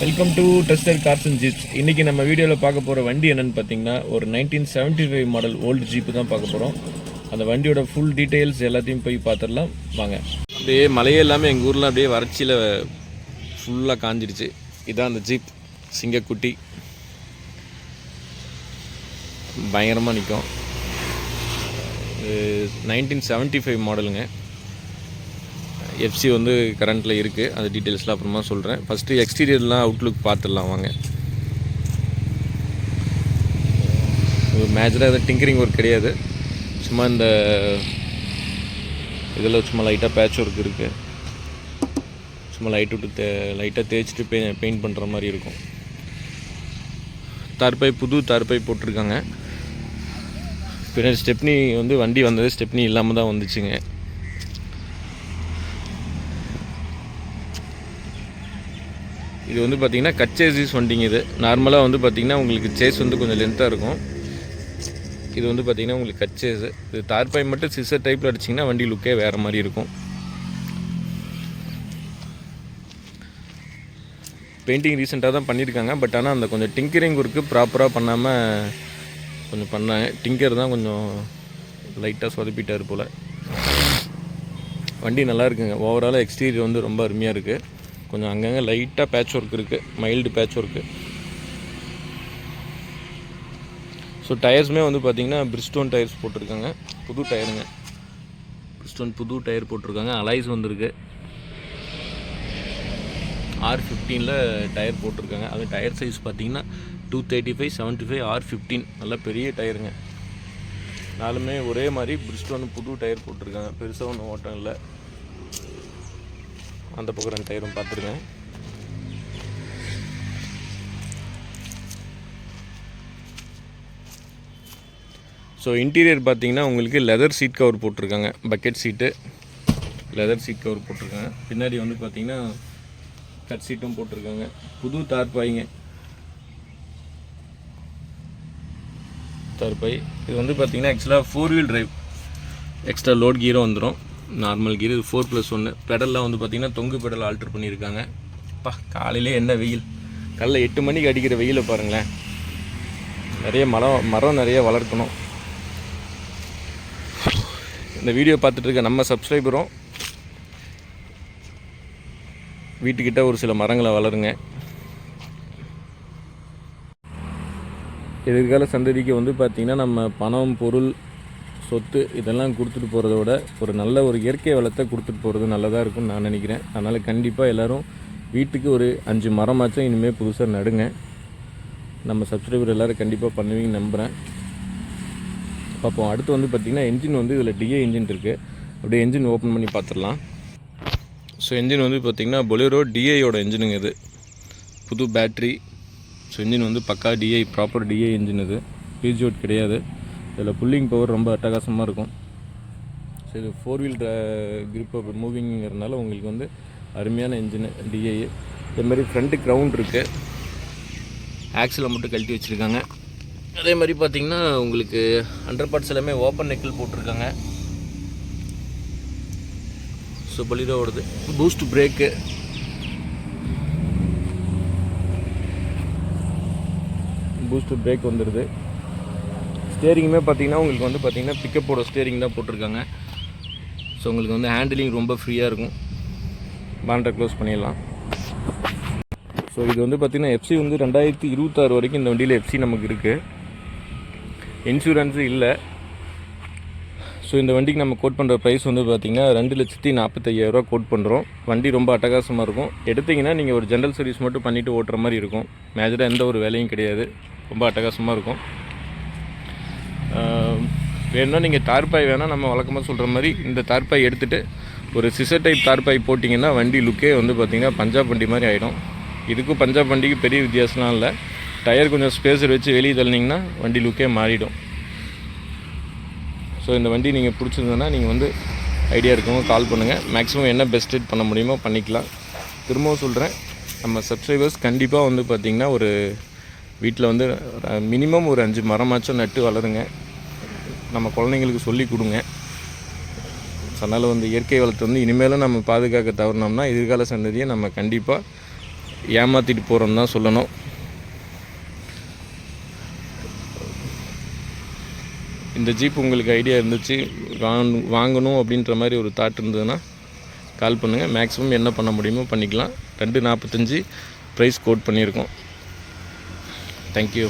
Welcome to Tester cars and jeeps இன்றைக்கி நம்ம வீடியோவில் பார்க்க போகிற வண்டி என்னன்னு பார்த்தீங்கன்னா ஒரு nineteen seventy five model old jeep தான் பார்க்க போகிறோம் அந்த வண்டியோட ஃபுல் டீட்டெயில்ஸ் எல்லாத்தையும் போய் பார்த்துடலாம். வாங்க. அப்படியே மழையே இல்லாமல் எங்கள் ஊரில் அப்படியே வறட்சியில் ஃபுல்லாக காஞ்சிடுச்சு இதான் அந்த ஜீப் சிங்கக்குட்டி. பயங்கரமாக நிற்கும் நைன்டீன் செவன்ட்டி ஃபைவ் மாடலுங்க எஃப்சி வந்து கரண்ட்டில் இருக்குது அந்த டீட்டெயில்ஸ்லாம் அப்புறமா சொல்கிறேன் ஃபஸ்ட்டு எக்ஸ்டீரியர்லாம் அவுட்லுக் பார்த்துடலாம் வாங்க. மேஜராக எதுவும் டிங்கரிங் ஒர்க் கிடையாது. சும்மா இந்த இதில் சும்மா லைட்டாக பேட்ச் ஒர்க் இருக்குது சும்மா லைட் விட்டு தே லைட்டாக தேய்ச்சிட்டு பெ பெயிண்ட் பண்ணுற மாதிரி இருக்கும். தார்பை புது தார்பை போட்டிருக்காங்க. பின்னாடி ஸ்டெப்னி வந்து வண்டி வந்தது. ஸ்டெப்னி இல்லாமல் தான் வந்துச்சுங்க. இது வந்து பார்த்திங்கன்னா கச்சேசிஸ் வண்டிங்க இது. நார்மலாக வந்து பார்த்திங்கன்னா உங்களுக்கு சேஸ் வந்து கொஞ்சம் லென்த்தாக இருக்கும். இது வந்து பார்த்திங்கன்னா உங்களுக்கு கச்சேஸு இது தார்பாய் மட்டும் சிசர் டைப்பில் அடிச்சிங்கன்னா வண்டி லுக்கே வேறு மாதிரி இருக்கும். பெயிண்டிங் ரீசெண்டாக தான் பண்ணியிருக்காங்க பட் ஆனால் அந்த கொஞ்சம் டிங்கரிங் ஒர்க்கு ப்ராப்பராக பண்ணாமல் கொஞ்சம் பண்ணாங்க. டிங்கர் தான் கொஞ்சம் லைட்டாக சொதப்பிட்டார் போல். வண்டி நல்லா இருக்குங்க. ஓவராலாக எக்ஸ்டீரியர் வந்து ரொம்ப அருமையாக இருக்குது கொஞ்சம் அங்கங்கே லைட்டாக பேட்ச் ஒர்க் இருக்குது மைல்டு பேட்ச் ஒர்க்கு ஸோ டயர்ஸுமே வந்து பார்த்திங்கன்னா பிரிஸ்டோன் டயர்ஸ் போட்டிருக்காங்க. புது டயருங்க பிரிஸ்டோன் புது டயர் போட்டிருக்காங்க. அலைஸ் வந்திருக்கு. ஆர் ஃபிஃப்டீனில் டயர் போட்டிருக்காங்க. அது டயர் சைஸ் பார்த்தீங்கன்னா two thirty five seventy five R fifteen நல்ல பெரிய டயருங்க நாலுமே ஒரே மாதிரி பிரிஸ்டோன் புது டயர் போட்டிருக்காங்க. பெருசாக ஒன்றும் ஓட்டம் இல்லை. அந்த பக்கம் ரெண்டு டயரும் பார்த்துருக்கேன் ஸோ இன்டீரியர் பார்த்தீங்கன்னா உங்களுக்கு லெதர் சீட் கவர் போட்டிருக்காங்க. Bucket seat leather seat cover போட்டிருக்காங்க. பின்னாடி வந்து பார்த்தீங்கன்னா கட் சீட்டும் போட்டிருக்காங்க. புது தார்பாய்ங்க தார்பாய் இது வந்து பார்த்தீங்கன்னா ஆக்சுவலாக four wheel drive extra load கீரும் வந்துடும் நார்மல் கீர் இது ஃபோர் ப்ளஸ் ஒன்று பெடல்லாம் வந்து பார்த்திங்கன்னா தொங்கு பெடல் ஆல்ட்ரு பண்ணியிருக்காங்க. அப்பா காலையிலே என்ன வெயில்? காலைல எட்டு மணிக்கு அடிக்கிற வெயிலை பாருங்களேன். நிறைய மரம் மரம் நிறைய வளர்க்கணும். இந்த வீடியோ பார்த்துட்டு இருக்க நம்ம சப்ஸ்கிரைபரும் வீட்டுக்கிட்ட ஒரு சில மரங்களை வளருங்க. எதிர்கால சந்ததிக்கு வந்து பார்த்திங்கன்னா நம்ம பணம் பொருள் சொத்து இதெல்லாம் கொடுத்துட்டு போகிறத விட ஒரு நல்ல ஒரு இயற்கை வளத்தை கொடுத்துட்டு போகிறது நல்லதாக இருக்கும்னு நான் நினைக்கிறேன். அதனால் கண்டிப்பாக எல்லோரும் வீட்டுக்கு ஒரு அஞ்சு மரமாச்சும் இனிமேல் புதுசாக நடுங்க. நம்ம சப்ஸ்கிரைபர் எல்லோரும் கண்டிப்பாக பண்ணுவீங்கன்னு நம்புகிறேன் பார்ப்போம். அடுத்து வந்து பார்த்திங்கன்னா என்ஜின் வந்து இதில் டிஏ இன்ஜின் இருக்குது அப்படியே என்ஜின் ஓப்பன் பண்ணி பார்த்துடலாம். ஸோ என்ஜின் வந்து பார்த்திங்கன்னா பொலியரோ டிஏயோட என்ஜினுங்க இது. புது பேட்ரி ஸோ இன்ஜின் வந்து பக்கா டிஐ ப்ராப்பர் டிஐ இன்ஜின் இது. பிஜிஓட் கிடையாது. இதில் புல்லிங் பவர் ரொம்ப அட்டகாசமாக இருக்கும். ஸோ இது ஃபோர் வீல் கிரிப் மூவிங்கிறதுனால உங்களுக்கு வந்து அருமையான இன்ஜின் டிஐ இதேமாதிரி ஃப்ரண்ட்டு க்ரௌண்ட் இருக்குது ஆக்சிலை மட்டும் கழட்டி வச்சுருக்காங்க. அதே மாதிரி பார்த்தீங்கன்னா உங்களுக்கு அண்டர் பார்ட்ஸ் எல்லாமே ஓப்பன் நெக்கில் போட்டிருக்காங்க. ஸோ பலிரோடது பூஸ்ட் பிரேக்கு பூஸ்ட் பிரேக் வந்துடுது. ஸ்டேரிங்குமே பார்த்தீங்கன்னா உங்களுக்கு வந்து பார்த்தீங்கன்னா பிக்கப்போட ஸ்டேரிங் தான் போட்டிருக்காங்க. ஸோ உங்களுக்கு வந்து ஹேண்டிலிங் ரொம்ப ஃப்ரீயாக இருக்கும். பாண்டை க்ளோஸ் பண்ணிடலாம். ஸோ இது வந்து பார்த்திங்கன்னா எஃப்சி வந்து ரெண்டாயிரத்தி இருபத்தாறு வரைக்கும் இந்த வண்டியில் எஃப்சி நமக்கு இருக்குது இன்சூரன்ஸு இல்லை. ஸோ இந்த வண்டிக்கு நம்ம கோட் பண்ணுற ப்ரைஸ் வந்து பார்த்திங்கன்னா ரெண்டு லட்சத்தி நாற்பத்தையாயிரரூவா கோட் பண்ணுறோம் வண்டி ரொம்ப அட்டகாசமாக இருக்கும். எடுத்திங்கன்னா நீங்கள் ஒரு ஜென்ரல் சர்வீஸ் மட்டும் பண்ணிவிட்டு ஓட்டுற மாதிரி இருக்கும். மேஜராக எந்த ஒரு வேலையும் கிடையாது. ரொம்ப அட்டகாசமாக இருக்கும். வேணும்னா நீங்கள் தார்பாய் வேணால் நம்ம வழக்கமாக சொல்கிற மாதிரி இந்த தார்பாய் எடுத்துகிட்டு ஒரு சிசர் டைப் தார்பாய் போட்டிங்கன்னா வண்டி லுக்கே வந்து பார்த்திங்கன்னா பஞ்சாப் வண்டி மாதிரி ஆகிடும் இதுக்கும் பஞ்சாப் வண்டிக்கு பெரிய வித்தியாசம்லாம் இல்லை. டயர் கொஞ்சம் ஸ்பேஸர் வச்சு வெளியே தள்ளினீங்கன்னா வண்டி லுக்கே மாறிடும். ஸோ இந்த வண்டி நீங்கள் பிடிச்சிருந்ததுன்னா நீங்கள் வந்து ஐடியா இருக்கவங்க கால் பண்ணுங்கள் மேக்ஸிமம் என்ன பெஸ்ட் ரேட் பண்ண முடியுமோ பண்ணிக்கலாம். திரும்பவும் சொல்கிறேன் நம்ம சப்ஸ்கிரைபர்ஸ் கண்டிப்பாக வந்து பார்த்திங்கன்னா ஒரு வீட்டில் வந்து மினிமம் ஒரு அஞ்சு மரமாச்சும் நட்டு வளருங்க. நம்ம குழந்தைங்களுக்கு சொல்லி கொடுங்க. அதனால் வந்து இயற்கை வளத்தை வந்து இனிமேலும் நம்ம பாதுகாக்க தவறினோம்னா எதிர்கால சந்ததியை நம்ம கண்டிப்பாக ஏமாற்றிட்டு போகிறோம்னு தான் சொல்லணும். இந்த ஜீப் உங்களுக்கு ஐடியா இருந்துச்சு வாங்க வாங்கணும் அப்படின்ற மாதிரி ஒரு தாட் இருந்ததுன்னா கால் பண்ணுங்கள் மேக்ஸிமம் என்ன பண்ண முடியுமோ பண்ணிக்கலாம். ரெண்டு நாற்பத்தஞ்சு ப்ரைஸ் கோட் பண்ணியிருக்கோம். தேங்க்யூ